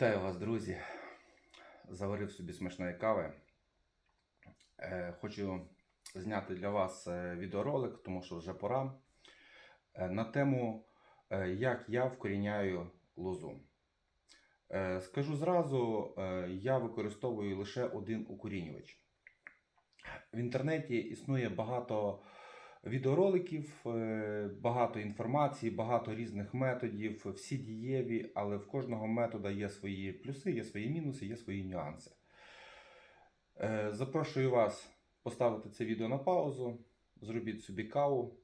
Вітаю вас, друзі. Заварив собі смачної кави. Е, Хочу зняти для вас е, відеоролик, тому що вже пора. е, На тему, як я вкоріняю лозу. Скажу зразу, я використовую лише один укорінювач. В інтернеті існує багато відеороликів, е, багато інформації, багато різних методів, всі дієві, але в кожного метода є свої плюси, є свої мінуси, є свої нюанси. Е, Запрошую вас поставити це відео на паузу, зробіть собі каву.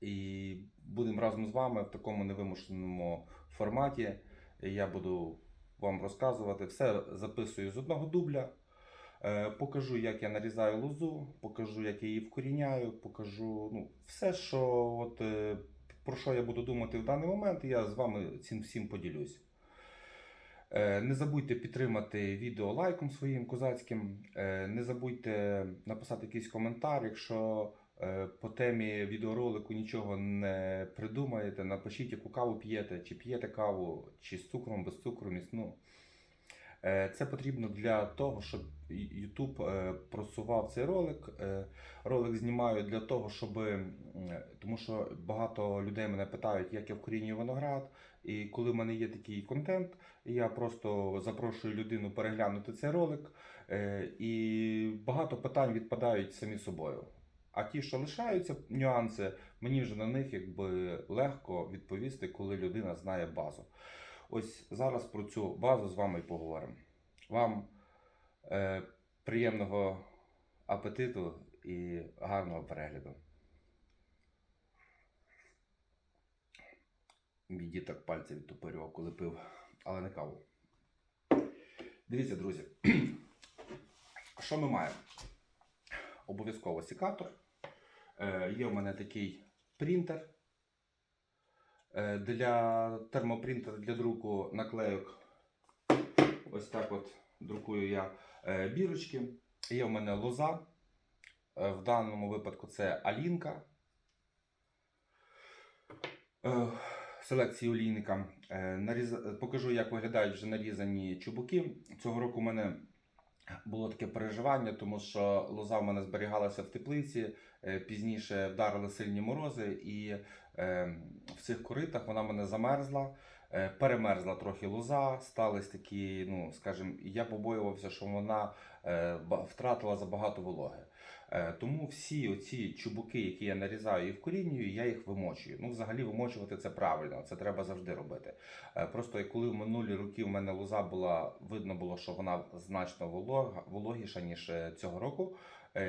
І будемо разом з вами в такому невимушеному форматі. Я буду вам розказувати. Все записую з одного дубля. Е, Покажу, як я нарізаю лозу, покажу, як я її вкоріняю, покажу ну, все, що от, е, про що я буду думати в даний момент, я з вами цим всім поділюсь. Е, Не забудьте підтримати відео лайком своїм козацьким. Не забудьте написати якийсь коментар, якщо по темі відеоролику нічого не придумаєте, напишіть, яку каву п'єте, чи п'єте каву, чи з цукром, без цукру, міцну. Е, Це потрібно для того, щоб YouTube е, просував цей ролик. Е, Ролик знімаю для того, щоб тому що багато людей мене питають, як я вкорінюю виноград. І коли в мене є такий контент, я просто запрошую людину переглянути цей ролик, і багато питань відпадають самі собою. А ті, що лишаються нюанси, мені вже на них якби легко відповісти, коли людина знає базу. Ось зараз про цю базу з вами і поговоримо. Вам е, приємного апетиту і гарного перегляду. Мій дід так пальці відтопирював, коли пив, але не каву. Дивіться, друзі. Що ми маємо? Обов'язково секатор. Е, є у мене такий принтер. Е, Для термопринтера для друку наклейок. Ось так от друкую я е, бірочки. Є у мене лоза. Е, В даному випадку це Алінка. Селекції олійника. Покажу, як виглядають вже нарізані чубуки. Цього року у мене було таке переживання, тому що лоза в мене зберігалася в теплиці. е, Пізніше вдарили сильні морози, і е, в цих коритах вона мене замерзла. Е, Перемерзла трохи лоза, стались такі, ну скажімо, я побоювався, що вона втратила забагато вологи. Е, Тому всі оці чубуки, які я нарізаю і вкорінюю, я їх вимочую. Ну, взагалі, вимочувати це правильно, це треба завжди робити. Е, Просто коли в минулі роки в мене лоза була, видно було, що вона значно вологіша, ніж е, цього року.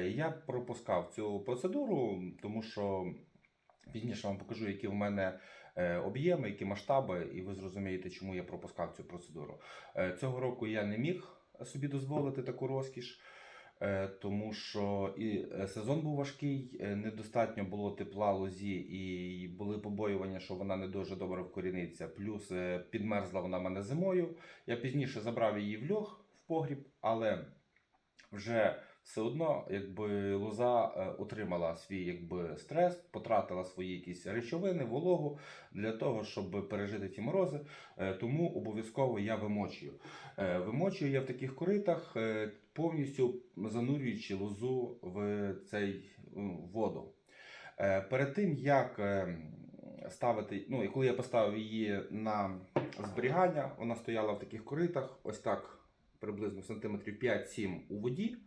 Я пропускав цю процедуру, тому що пізніше вам покажу, які в мене об'єми, які масштаби, і ви зрозумієте, чому я пропускав цю процедуру. Цього року я не міг собі дозволити таку розкіш. Е, Тому що і е, сезон був важкий, е, недостатньо було тепла лозі, і були побоювання, що вона не дуже добре вкоріниться. Плюс підмерзла вона мене зимою. Я пізніше забрав її в льох в погріб, але вже все одно, якби лоза е, отримала свій якби стрес, потратила свої якісь речовини, вологу для того, щоб пережити ті морози. Е, Тому обов'язково я вимочую. Е, Вимочую я в таких коритах, повністю занурюючи лозу в цей воду. Перед тим як ставити, ну і коли я поставив її на зберігання, вона стояла в таких коритах, ось так приблизно сантиметрів 5-7 у воді.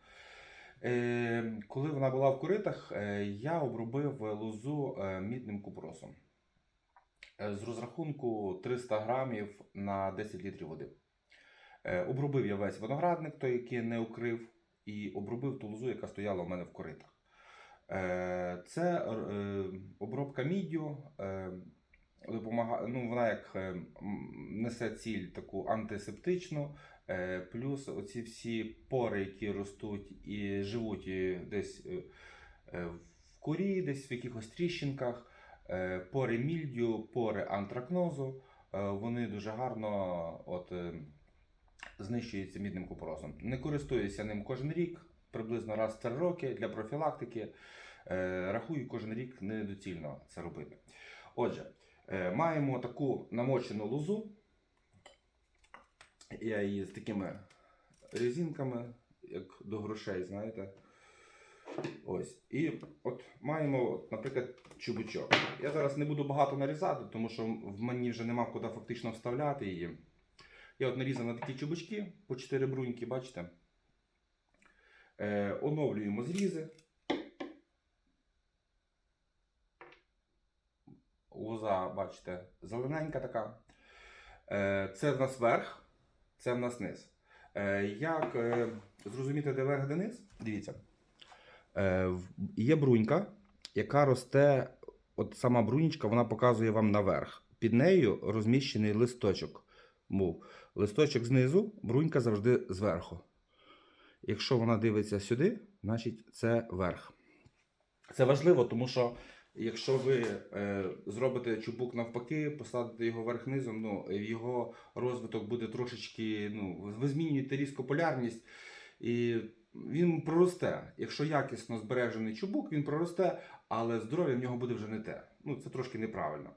Е, Коли вона була в коритах, е, я обробив лозу е, мідним купросом. З розрахунку 300 грамів на 10 літрів води. Обробив я весь виноградник, той, який не укрив, і обробив ту лозу, яка стояла у мене в коритах. Це обробка міддю. ну, вона як несе ціль таку антисептичну, плюс оці всі пори, які ростуть і живуть десь е, е, в корі, десь в якихось тріщинках, е, пори мільдю, пори антракнозу, е, вони дуже гарно от, е, знищуються мідним купоросом. Не користуюся ним кожен рік, приблизно раз в 3 роки для профілактики. Е, Рахую кожен рік недоцільно це робити. Отже, е, маємо таку намочену лозу. Я її з такими резинками, як до грошей, знаєте. Ось. І от маємо, наприклад, чубучок. Я зараз не буду багато нарізати, тому що в мені вже нема куди фактично вставляти її. Я от нарізав на такі чубучки по 4 бруньки, бачите. Е, оновлюємо зрізи. Лоза, бачите, зелененька така. Е, це в нас верх, це в нас низ. Е, як е, зрозуміти, де верх, де низ? Дивіться. Е, є брунька, яка росте, от сама брунічка, вона показує вам наверх. Під нею розміщений листочок. Мов, листочок знизу, брунька завжди зверху. Якщо вона дивиться сюди, значить це верх. Це важливо, тому що якщо ви е, зробите чубук навпаки, посадите його верх низом, ну, його розвиток буде трошечки, ну, ви змінюєте різко полярність, і він проросте. Якщо якісно збережений чубук, він проросте, але здоров'я в нього буде вже не те. Ну, це трошки неправильно.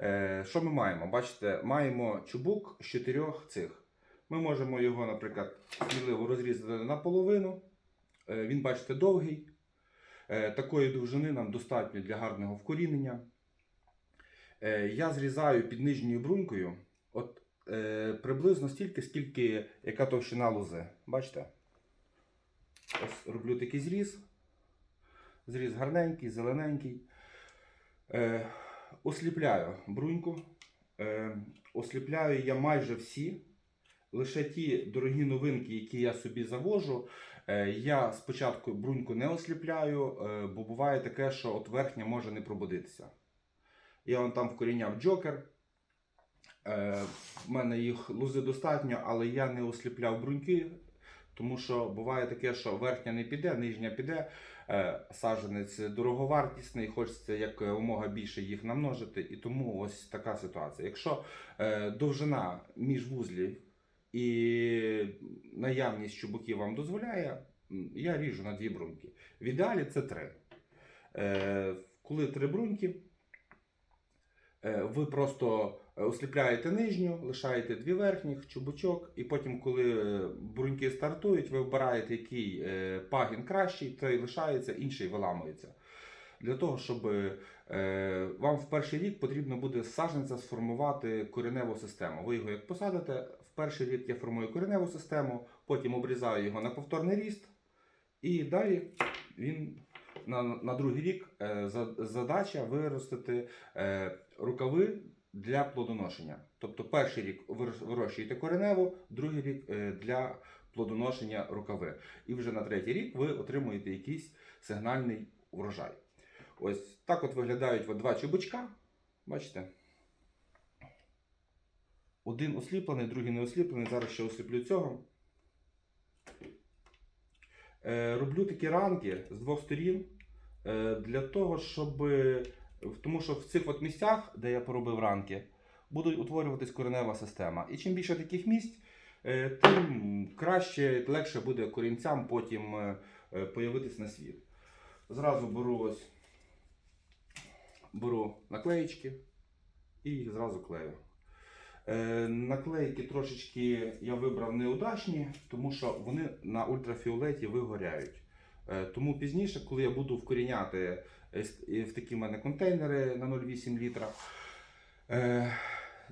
Е, що ми маємо? Бачите, маємо чубук з чотирьох цих. Ми можемо його, наприклад, сміливо розрізати наполовину. Е, він, бачите, довгий. Е, Такої довжини нам достатньо для гарного вкорінення. Е, Я зрізаю під нижньою брунькою от, е, приблизно стільки, скільки яка товщина лози. Бачите? Ось роблю такий зріз. Зріз гарненький, зелененький. Осліпляю бруньку. Осліпляю я майже всі. Лише ті дорогі новинки, які я собі завожу, я спочатку бруньку не осліпляю, е, бо буває таке, що от верхня може не пробудитися. Я вон там вкоріняв джокер. Е, в мене їх лози достатньо, але я не осліпляв бруньки, тому що буває таке, що верхня не піде, нижня піде. Е, Саджанець дороговартісний, хочеться як умога більше їх намножити, і тому ось така ситуація. Якщо е, довжина між вузлів і наявність чубуків вам дозволяє, я ріжу на дві бруньки. В ідеалі це три. Е, Коли три бруньки, е, ви просто е, осліпляєте нижню, лишаєте дві верхніх, чубучок, і потім, коли бруньки стартують, ви вибираєте, який пагін кращий, той лишається, інший виламується. Для того, щоб вам в перший рік потрібно буде з саджанця сформувати кореневу систему. Ви його як посадите, перший рік я формую кореневу систему, потім обрізаю його на повторний ріст, і далі він на, на другий рік е, задача виростити е, рукави для плодоношення. Тобто перший рік вирощуєте кореневу, другий рік е, для плодоношення рукави. І вже на третій рік ви отримуєте якийсь сигнальний урожай. Ось так от виглядають два чубучка. Бачите? Один осліплений, другий не осліплений. Зараз ще осліплю цього. Е, роблю такі ранки з двох сторін е, для того, щоб. Тому що в цих от місцях, де я поробив ранки, буде утворюватись коренева система. І чим більше таких місць, е, тим краще, легше буде корінцям потім е, е, появитись на світ. Зразу беру ось беру наклеїчки і їх зразу клею. Е, наклейки трошечки я вибрав неудачні, тому що вони на ультрафіолеті вигоряють. Е, тому пізніше, коли я буду вкоріняти е, в такі в мене контейнери на 0,8 літра,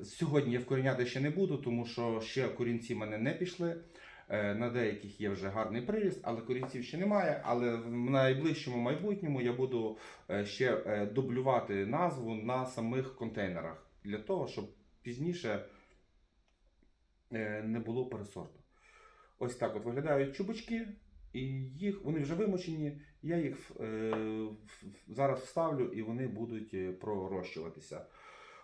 сьогодні я вкоріняти ще не буду, тому що ще корінці в мене не пішли. На деяких є вже гарний приріст, але корінців ще немає. Але в найближчому майбутньому я буду ще дублювати назву на самих контейнерах для того, щоб пізніше е, не було пересорту. Ось так от виглядають чубочки, і їх вони вже вимочені. Я їх е, зараз вставлю і вони будуть е, пророщуватися.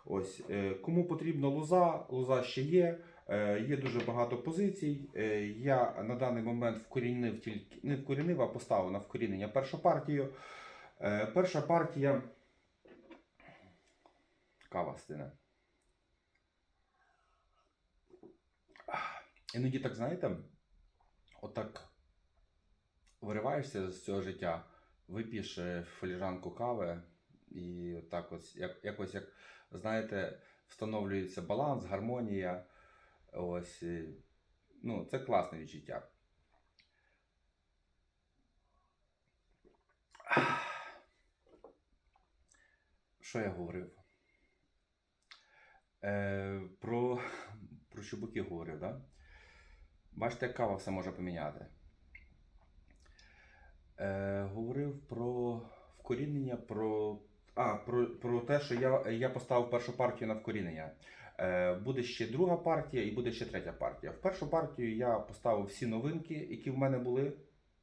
Ось е, кому потрібна лоза, лоза ще є. Е, Є дуже багато позицій. Е, Я на даний момент вкорінив тільки не вкорінив, а поставив на вкорінення першу партію. Е, Перша партія кава стине. Іноді так, знаєте, отак вириваєшся з цього життя, вип'єш е, філіжанку кави, і так ось, як, якось, як, знаєте, встановлюється баланс, гармонія. Ось, ну, це класне відчуття. Що я говорив? Е, про, про чубуки говорив? Да? Бачите, як кава все може поміняти. Е, говорив про вкорінення, про, а, про, про те, що я, я поставив першу партію на вкорінення. Е, буде ще друга партія і буде ще третя партія. В першу партію я поставив всі новинки, які в мене були.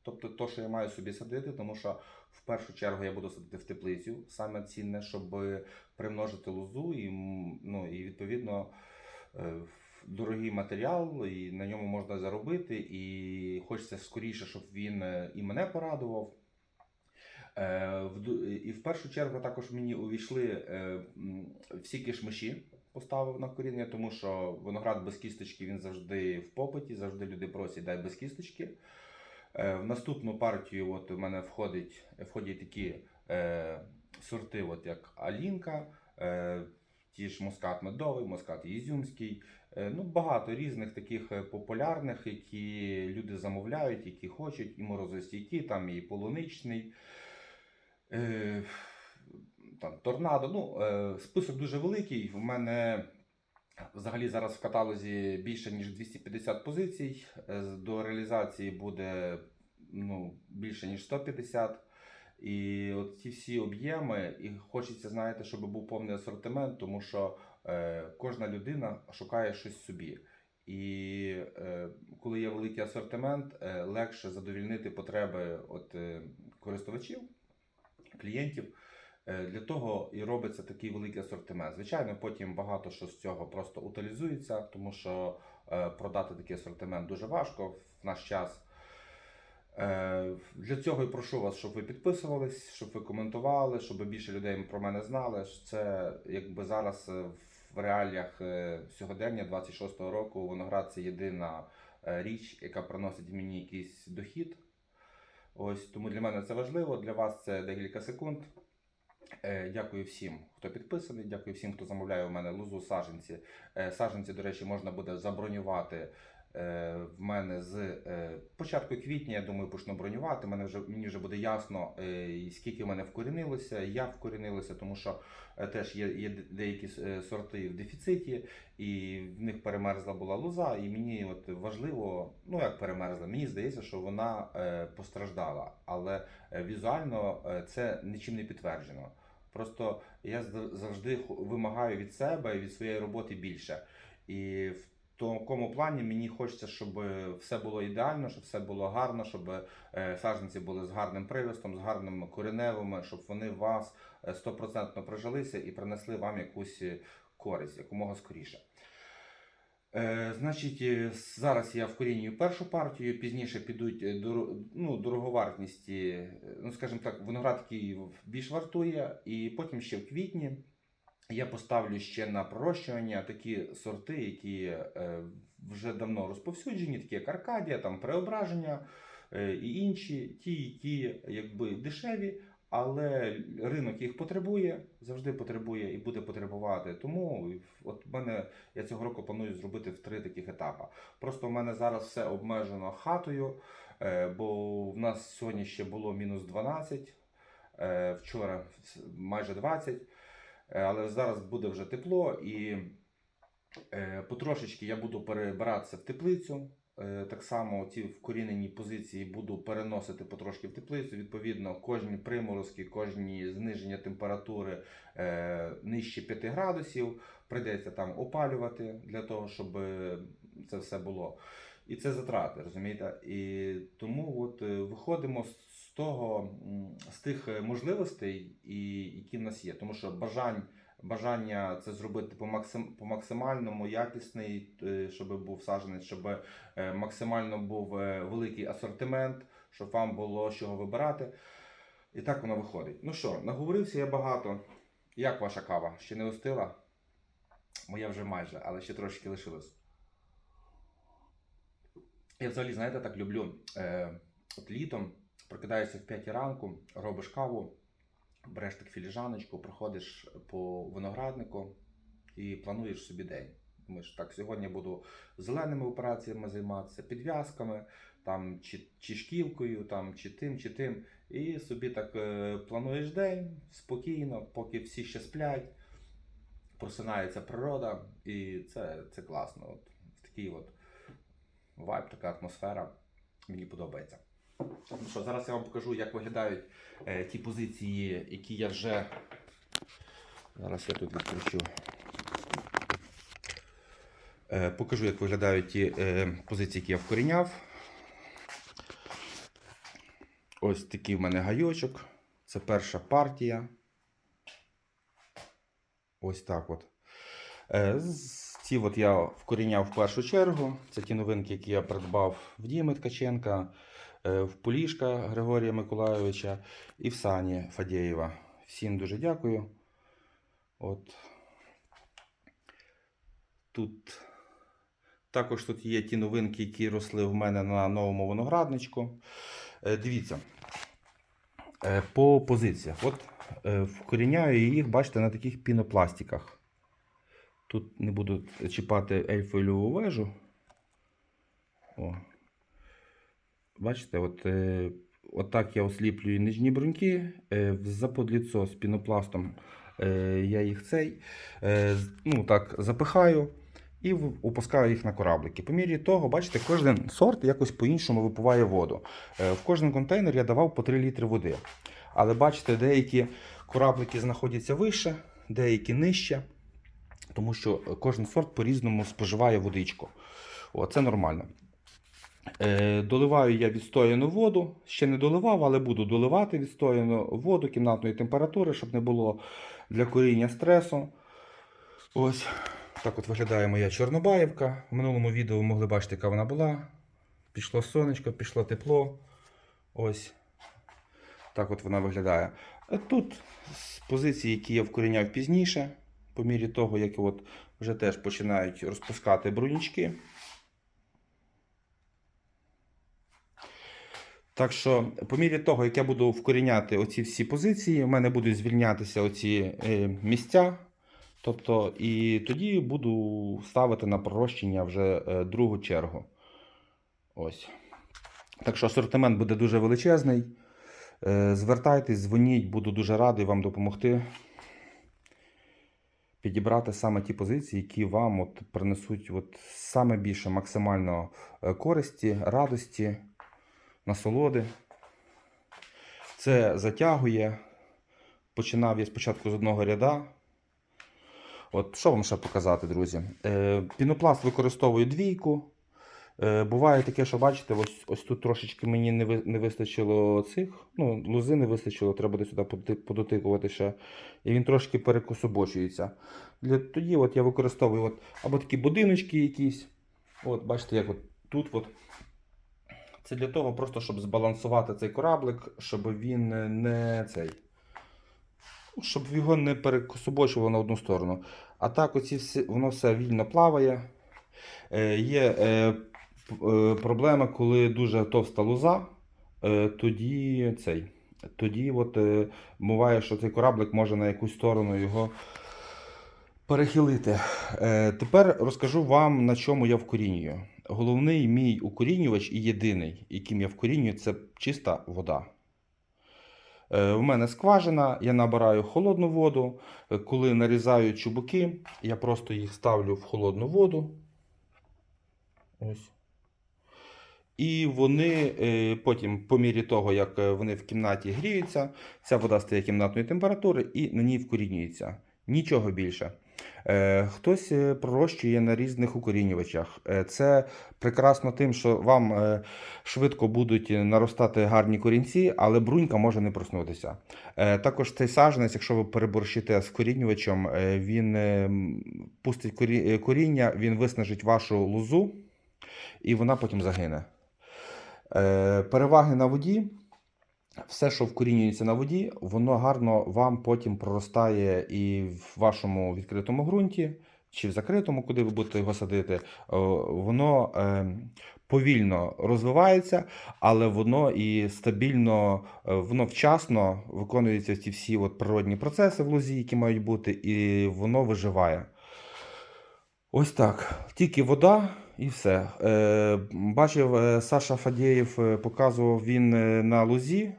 Тобто то, що я маю собі садити, тому що в першу чергу я буду садити в теплицю. Саме цінне, щоб примножити лозу і, ну, і відповідно е, дорогий матеріал, і на ньому можна заробити. І хочеться скоріше, щоб він е, і мене порадував. Е, І в першу чергу також мені увійшли е, всі кишмиші, поставив на коріння, тому що виноград без кісточки він завжди в попиті, завжди люди просять дай без кісточки. В наступну партію от у мене входить, входять такі е, сорти, от як Алінка, е, ті ж Москат медовий, Москат Ізюмський. Е, ну, багато різних таких е, популярних, які люди замовляють, які хочуть, і морозостійкі, там і полуничний. Е, там, торнадо. Ну, список дуже великий. В мене взагалі зараз в каталозі більше ніж 250 позицій. До реалізації буде ну, більше ніж 150. І от ці всі об'єми, і хочеться, знаєте, щоб був повний асортимент, тому що кожна людина шукає щось собі. І е, коли є великий асортимент, е, легше задовільнити потреби от, е, користувачів, клієнтів. Е, Для того і робиться такий великий асортимент. Звичайно, потім багато що з цього просто утилізується, тому що е, продати такий асортимент дуже важко в наш час. Е, Для цього і прошу вас, щоб ви підписувались, щоб ви коментували, щоб більше людей про мене знали. Це якби зараз е, в реаліях е, сьогодення 26-го року виноград це єдина е, річ, яка приносить мені якийсь дохід. Ось тому для мене це важливо. Для вас це декілька секунд. Е, Дякую всім, хто підписаний. Дякую всім, хто замовляє у мене лозу саженці. Саженці, до речі, можна буде забронювати в мене з е, початку квітня. Я думаю, почну бронювати. Мене вже мені вже буде ясно, е, скільки в мене вкорінилося, як вкорінилося, тому що е, теж є, є деякі е, сорти в дефіциті, і в них перемерзла була лоза. І мені от важливо, ну як перемерзла, мені здається, що вона е, постраждала, але е, візуально е, це нічим не підтверджено. Просто я завжди вимагаю від себе і від своєї роботи більше. І в такому плані мені хочеться, щоб все було ідеально, щоб все було гарно, щоб е, саджанці були з гарним привистом, з гарними кореневими, щоб вони у вас е, стопроцентно прижилися і принесли вам якусь е, користь якомога скоріше. Е, значить, е, зараз я вкорінюю першу партію, пізніше підуть е, доро- ну, дороговартісті, е, ну скажімо так, виноград, більш вартує, і потім ще в квітні я поставлю ще на пророщування такі сорти, які е, вже давно розповсюджені, такі як Аркадія, там Преображення е, і інші, ті, які якби дешеві, але ринок їх потребує, завжди потребує і буде потребувати. Тому от мене я цього року планую зробити в три таких етапи. Просто в мене зараз все обмежено хатою, е, бо в нас сьогодні ще було мінус 12, е, вчора майже 20. Е, Але зараз буде вже тепло і е, потрошечки я буду перебиратися в теплицю. Е, Так само ті вкорінені позиції буду переносити потрошки в теплицю. Відповідно, кожні приморозки, кожні зниження температури нижче 5 градусів. Прийдеться там опалювати для того, щоб це все було. І це затрати, розумієте? І тому от виходимо з того, з тих е, можливостей, і, які в нас є. Тому що бажань, бажання це зробити по, максим, по максимальному якісний, е, щоб був саджанець, щоб е, максимально був великий асортимент, щоб вам було з чого вибирати. І так воно виходить. Ну що, наговорився я багато. Як ваша кава? Ще не остила? Моя вже майже, але ще трошки лишилось. Я взагалі, знаєте, так люблю. Е, от літом прокидаєшся в 5 ранку, робиш каву, береш так філіжаночку, проходиш по винограднику і плануєш собі день. Ж так сьогодні буду зеленими операціями займатися, підв'язками, там, чи, чи шківкою, там, чи тим, чи тим. І собі так е, плануєш день спокійно, поки всі ще сплять, просинається природа, і це, це класно. От, такий от вайб, така атмосфера. Мені подобається. Ну що, зараз я вам покажу, як виглядають е, ті позиції, які я вже. Зараз я тут відкручу. Е, покажу, як виглядають ті е, позиції, які я вкоріняв. Ось такий в мене гайочок. Це перша партія. Ось так от. Е, ці от я вкоріняв в першу чергу. Це ті новинки, які я придбав в Діми Ткаченка, в Полішка Григорія Миколайовича і в Сані Фадєєва. Всім дуже дякую. От. Тут також тут є ті новинки, які росли в мене на новому виноградничку. Е, Дивіться. Е, По позиціях. От е, вкоріняю їх, бачите, на таких пінопластиках. Тут не буду чіпати ельфойльову вежу. О. Бачите, от, е, от я осліплюю нижні бруньки. Е, заподліцо з пінопластом е, я їх цей ну, так, запихаю і опускаю їх на кораблики. По мірі того, бачите, кожен сорт якось по-іншому випиває воду. В кожен контейнер я давав по 3 літри води. Але бачите, деякі кораблики знаходяться вище, деякі нижче, тому що кожен сорт по-різному споживає водичку. О, це нормально. Е, доливаю я відстояну воду. Ще не доливав, але буду доливати відстояну воду кімнатної температури, щоб не було для коріння стресу. Ось так от виглядає моя Чорнобаївка. В минулому відео ви могли бачити, яка вона була. Пішло сонечко, пішло тепло. Ось. Так от вона виглядає. А Тут з позиції, які я вкоріняв пізніше, по мірі того, як от вже теж починають розпускати брунічки. Так що, по мірі того, як я буду вкоріняти оці всі позиції, у мене будуть звільнятися оці е, місця. Тобто, і тоді буду ставити на пророщення вже е, другу чергу. Ось. Так що асортимент буде дуже величезний. Е, Звертайтесь, дзвоніть, буду дуже радий вам допомогти підібрати саме ті позиції, які вам от принесуть от саме більше максимально користі, радості, насолоди. Це затягує. Починав я спочатку з одного ряда. От що вам ще показати, друзі? Е, пінопласт використовую двійку. Е, буває таке, що бачите, ось, ось тут трошечки мені не, ви, не вистачило цих. Ну, лози не вистачило, треба буде сюди подотикувати ще. І він трошки перекособочується. Для, тоді от я використовую от, або такі будиночки якісь. От, бачите, як от тут. От. Це для того, просто, щоб збалансувати цей кораблик, щоб він не цей. Щоб його не перекособочувало на одну сторону. А так, оці всі, воно все вільно плаває. Е, є е, е, проблема, коли дуже товста лоза, е, тоді цей. Тоді от, е, буває, що цей кораблик може на якусь сторону його перехилити. Е, тепер розкажу вам, на чому я вкорінюю. Головний мій укорінювач і єдиний, яким я вкорінюю, це чиста вода. Е, У мене скважина, я набираю холодну воду. Е, Коли нарізаю чубуки, я просто їх ставлю в холодну воду. Ось. І вони е, потім, по мірі того, як е, вони в кімнаті гріються, ця вода стає кімнатної температури і на ній вкорінюється. Нічого більше. Е, Хтось е, пророщує на різних укорінювачах. Е, Це прекрасно тим, що вам швидко будуть наростати гарні корінці, але брунька може не проснутися. Також цей саджанець, якщо ви переборщите з корінювачем, він пустить коріння, він виснажить вашу лозу, і вона потім загине. Переваги на воді. Все, що вкорінюється на воді, воно гарно вам потім проростає і в вашому відкритому ґрунті, чи в закритому, куди ви будете його садити. Воно е, повільно розвивається, але воно і стабільно, е, воно вчасно виконуються ці всі от природні процеси в лозі, які мають бути, і воно виживає. Ось так. Тільки вода і все. Е, бачив, е, Саша Фадєєв е, показував він е, на лузі е,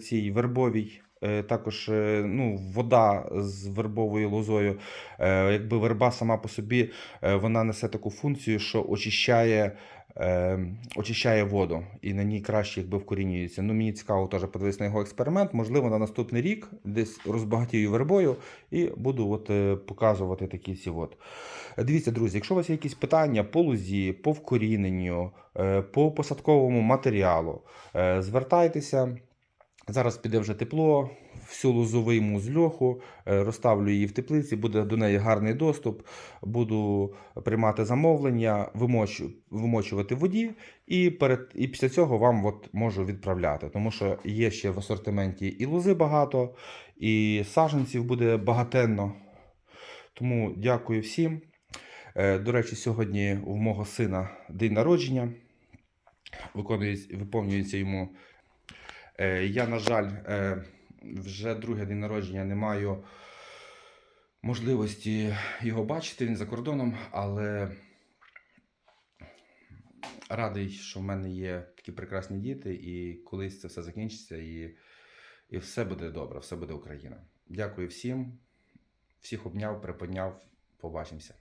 цій вербовій. Е, також е, ну, вода з вербовою лозою. Е, якби верба сама по собі е, вона несе таку функцію, що очищає, е, очищає воду, і на ній краще якби вкорінюється. Ну, мені цікаво теж подивитися на його експеримент. Можливо, на наступний рік десь розбагатію вербою і буду от, е, показувати такі ці от. Дивіться, друзі, якщо у вас є якісь питання по лузі, по вкоріненню, е, по посадковому матеріалу, е, звертайтеся. Зараз піде вже тепло, всю лозу вийму з льоху, е, розставлю її в теплиці, буде до неї гарний доступ, буду приймати замовлення, вимочу, вимочувати в воді, і, перед, і після цього вам от можу відправляти. Тому що є ще в асортименті і лози багато, і саженців буде багатенно. Тому дякую всім. Е, До речі, сьогодні у мого сина день народження. Виконується, виповнюється йому. Е, Я, на жаль, е, вже друге день народження не маю можливості його бачити. Він за кордоном, але радий, що в мене є такі прекрасні діти, і колись це все закінчиться, і, і все буде добре, все буде Україна. Дякую всім. Всіх обняв, приподняв. Побачимося.